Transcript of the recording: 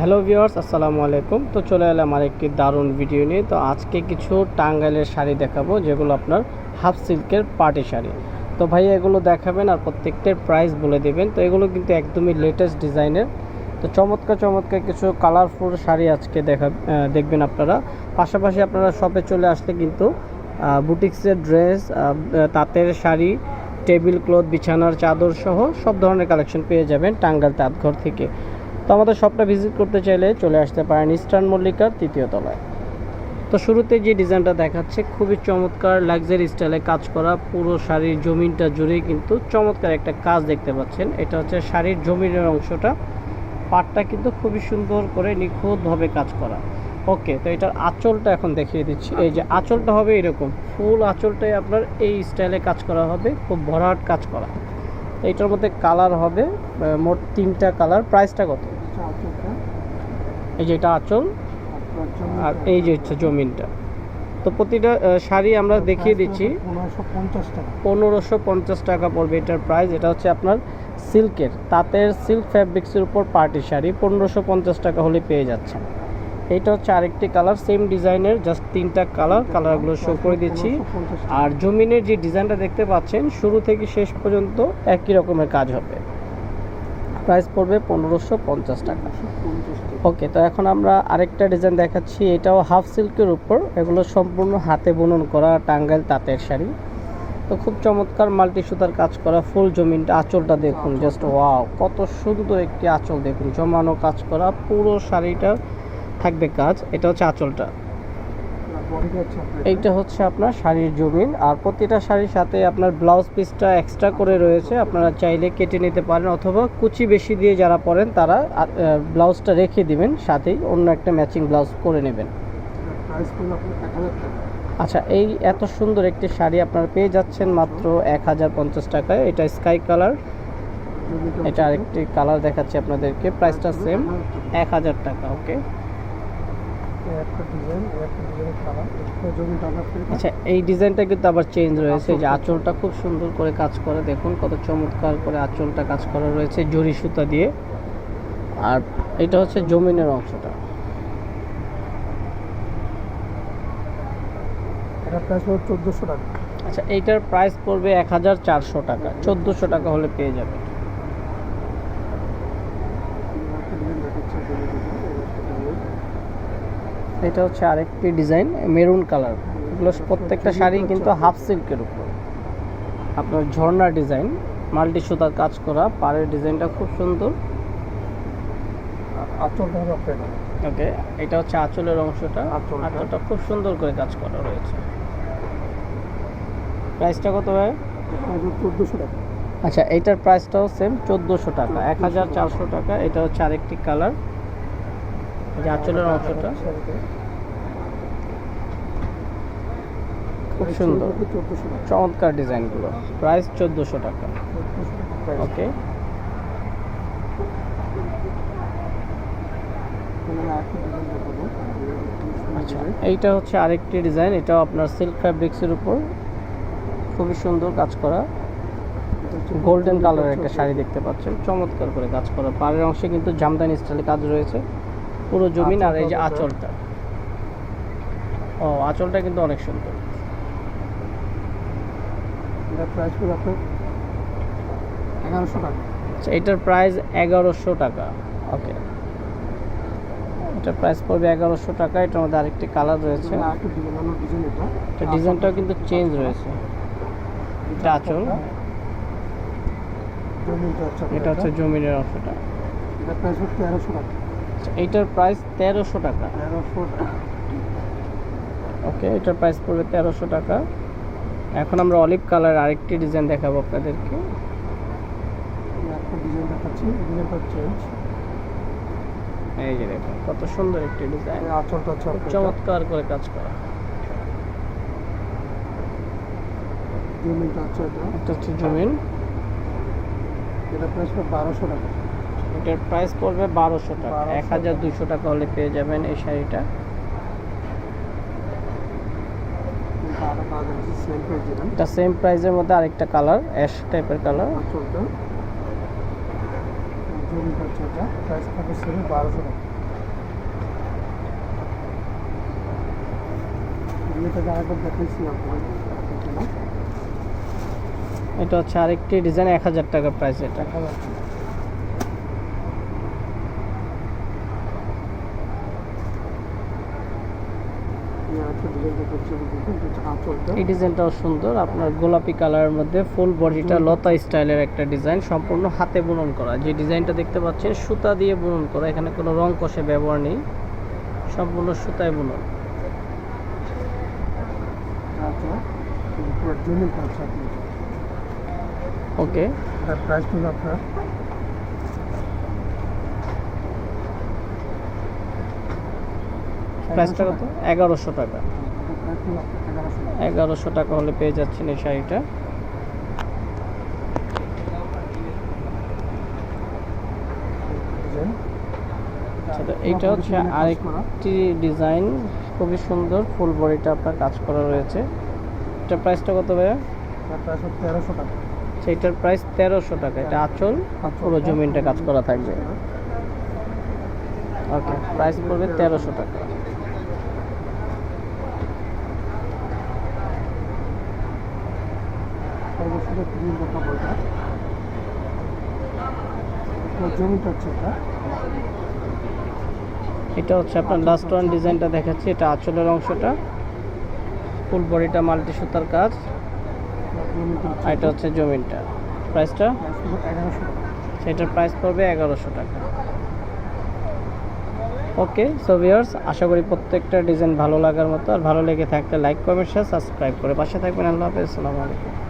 Hello viewers, আসসালামু আলাইকুম। তো চলে এলাম আরেকটি দারুণ ভিডিও নিয়ে। তো আজকে কিছু টাঙ্গাইলের শাড়ি দেখাবো, যেগুলো আপনার হাফ সিল্কের পার্টি শাড়ি। তো ভাই, এগুলো দেখাবেন আর প্রত্যেকটার প্রাইস বলে দেবেন। তো এগুলো কিন্তু একদমই লেটেস্ট ডিজাইনের তো চমৎকার চমৎকার কিছু কালারফুল শাড়ি আজকে দেখা দেখবেন আপনারা। পাশাপাশি আপনারা শপে চলে আসলে কিন্তু বুটিক্সের ড্রেস তাঁতের শাড়ি টেবিল ক্লথ বিছানার চাদর সহ সব ধরনের কালেকশন পেয়ে যাবেন টাঙ্গাইল তাঁতঘর থেকে। তো আমাদের শপটা ভিজিট করতে চাইলে চলে আসতে পারেন ইস্টার্ন মল্লিকার তৃতীয় তলায়। তো শুরুতে যে ডিজাইনটা দেখাচ্ছে খুবই চমৎকার লাক্সারি স্টাইলে কাজ করা, পুরো শাড়ির জমিনটা জুড়েই কিন্তু চমৎকার একটা কাজ দেখতে পাচ্ছেন। এটা হচ্ছে শাড়ির জমিনের অংশটা। পাটটা কিন্তু খুবই সুন্দর করে নিখুঁতভাবে কাজ করা। ওকে, তো এটার আঁচলটা এখন দেখিয়ে দিচ্ছি। এই যে আঁচলটা হবে এরকম। ফুল আঁচলটাই আপনার এই স্টাইলে কাজ করা হবে, খুব ভরাট কাজ করা। এইটার মধ্যে কালার হবে মোট তিনটা কালার প্রাইসটা কত? এই যে এটা আঁচল আর এই যে হচ্ছে জমিনটা। তো প্রতিটা শাড়ি আমরা দেখিয়ে দিচ্ছি। পনেরোশো পঞ্চাশ টাকা। পড়বে এটার প্রাইস এটা হচ্ছে আপনার সিল্কের তাঁতের সিল্ক ফ্যাব্রিক্সের উপর পার্টি শাড়ি। পনেরোশো পঞ্চাশ টাকা হলে পেয়ে যাচ্ছেন। এইটা হচ্ছে আরেকটি কালার সেম ডিজাইনের জাস্ট তিনটা কালার কালারগুলো শো করে দিচ্ছি। আর জমিনের যে ডিজাইনটা দেখতে পাচ্ছেন শুরু থেকে শেষ পর্যন্ত একই রকমের কাজ হবে। প্রাইস পড়বে পনেরোশো পঞ্চাশ টাকা। ওকে তো এখন আমরা আরেকটা ডিজাইন দেখাচ্ছি। এটাও হাফ সিল্কের উপর। এগুলো সম্পূর্ণ হাতে বুনন করা টাঙ্গাইল তাঁতের শাড়ি। তো খুব চমৎকার মাল্টি সুতার কাজ করা ফুল জমিনটা আঁচলটা দেখুন জাস্ট ওয়াও কত সুন্দর একটি আঁচল দেখুন। জমানো কাজ করা পুরো শাড়িটা থাকবে কাজ। এটা হচ্ছে আঁচলটা। এইটা হচ্ছে আপনার শাড়ির জমিন আর প্রতিটা শাড়ির সাথে আপনার ব্লাউজ পিসটা এক্সট্রা করে রয়েছে। আপনারা চাইলে কেটে নিতে পারেন অথবা কুচি বেশি দিয়ে যারা পরেন তারা ব্লাউজটা রেখে দিবেন সাথেই অন্য একটা ম্যাচিং ব্লাউজ করে নেবেন। আচ্ছা এই এত সুন্দর একটি শাড়ি আপনারা পেয়ে যাচ্ছেন মাত্র এক হাজার পঞ্চাশ টাকায়। এটা স্কাই কালার এটা আরেকটি কালার দেখাচ্ছি আপনাদেরকে। প্রাইসটা সেম এক হাজার টাকা। ওকে একটা ডিজাইন একটা ডিজাইনের কালার একটা জমিটা আপনার থেকে আচ্ছা এই ডিজাইনটা কিন্তু আবার চেঞ্জ রয়েছে। যে আঁচলটা খুব সুন্দর করে কাজ করে দেখুন কত চমৎকার করে আঁচলটা কাজ করা রয়েছে জরি সুতা দিয়ে। আর এটা হচ্ছে জমিনের অংশটা। আচ্ছা এইটার প্রাইস পড়বে এক হাজার চারশো টাকা। চোদ্দোশো টাকা হলে পেয়ে যাবে একটা ডিজাইন দেখাচ্ছে জমি ডিজাইন এই একটা ডিজাইন এটা হচ্ছে আরেকটি ডিজাইন মেরুন কালার। এগুলো প্রত্যেকটা শাড়ি কিন্তু হাফ সিল্কের উপর। আপনার ঝর্ণা ডিজাইন মাল্টি সুতার কাজ করা পাড়ের ডিজাইনটা খুব সুন্দর। আঁচলটা ওকে এটা হচ্ছে আঁচলের অংশটা। আঁচলটা। খুব সুন্দর করে কাজ করা রয়েছে। প্রাইসটা কত চোদ্দোশো টাকা। আচ্ছা এইটার প্রাইসটাও সেম চোদ্দোশো টাকা এক হাজার চারশো টাকা। এটা হচ্ছে আরেকটি কালার। যে আঁচলের অংশটা। খুব সুন্দর। চমৎকার ডিজাইনগুলো। প্রাইস চোদ্দোশো টাকা। ওকে। আচ্ছা এইটা হচ্ছে আরেকটি ডিজাইন। এটাও আপনার সিল্ক ফ্যাব্রিক্সের উপর। খুবই সুন্দর কাজ করা। গোল্ডেন কালারের একটা শাড়ি দেখতে পাচ্ছেন। চমৎকার করে কাজ করা। পাড়ের অংশে কিন্তু জামদানি স্টাইলে কাজ রয়েছে। পুরো জমিন আর এই যে আঁচলটা। ও আঁচলটা কিন্তু অনেক সুন্দর। এগারোশো টাকা। আচ্ছা এটার প্রাইস এগারোশো টাকা। ওকে এটার প্রাইস পড়বে এগারোশো টাকা। এটার মধ্যে আরেকটি কালার রয়েছে। এটা। এটা ডিজাইনটাও কিন্তু চেঞ্জ রয়েছে। এটা আঁচল। এটা হচ্ছে জমিনের অংশটা। এটা প্রাইস হচ্ছে তেরোশো টাকা। এইটার প্রাইস তেরোশো টাকা। তেরোশো ওকে এটার প্রাইস পড়বে তেরোশো টাকা। এখন আমরা অলিভ কালার আরেকটি ডিজাইন দেখাবো আপনাদেরকে। এই যে দেখুন কত সুন্দর একটি ডিজাইন। চমৎকার করে কাজ করা। জমিটা হচ্ছে এটা। হচ্ছে জমিন। এটা প্রাইস বারোশো টাকা। এটার প্রাইস পড়বে বারোশো টাকা। এক হাজার দুশো টাকা হলে পেয়ে যাবেন এই শাড়িটা। এটা সেম প্রাইসের মধ্যে আরেকটা কালার অ্যাশ টাইপের কালার এটা হচ্ছে আরেকটি ডিজাইন এক হাজার টাকা প্রাইস এটা। এই ডিজাইনটাও সুন্দর। আপনার গোলাপি কালারের মধ্যে ফুল বডিটা লতা স্টাইলের একটা ডিজাইন সম্পূর্ণ হাতে বুনন করা। যে ডিজাইনটা দেখতে পাচ্ছেন সুতা দিয়ে বুনন করা। এখানে কোনো রং কষে ব্যবহার নেই। সম্পূর্ণ সুতায় বুনন। আচ্ছা ওকে। প্রাইস আপনার? প্রাইসটা কত? এগারোশো টাকা। এগারোশো টাকা। হলে পেয়ে যাচ্ছেন এই শাড়িটা। আচ্ছা এইটা হচ্ছে আরেকটি ডিজাইন। খুবই সুন্দর ফুল বডিটা আপনার কাজ করা রয়েছে। এটা প্রাইসটা কত ভাইয়া? তেরোশো টাকা। সেইটার প্রাইস তেরোশো টাকা। এটা আঁচল পুরো জমিনটা কাজ করা থাকবে। ওকে প্রাইস পড়বে তেরোশো টাকা। জমিটা হচ্ছে এটা। হচ্ছে আপনার লাস্ট ওয়ান ডিজাইনটা দেখাচ্ছি, এটা আঁচলের অংশটা। ফুল বডিটা মাল্টি সুতার কাজ। এটা হচ্ছে জমিনটা। প্রাইসটা? সেটার প্রাইস পড়বে এগারোশো টাকা। ওকে সো ভিউয়ার্স আশা করি প্রত্যেকটা ডিজাইন ভালো লাগার মতো। আর ভালো লেগে থাকলে লাইক কমেন্ট শেয়ার সাবস্ক্রাইব করে পাশে থাকবেন। আল্লাহ হাফেজ, আসসালামু আলাইকুম।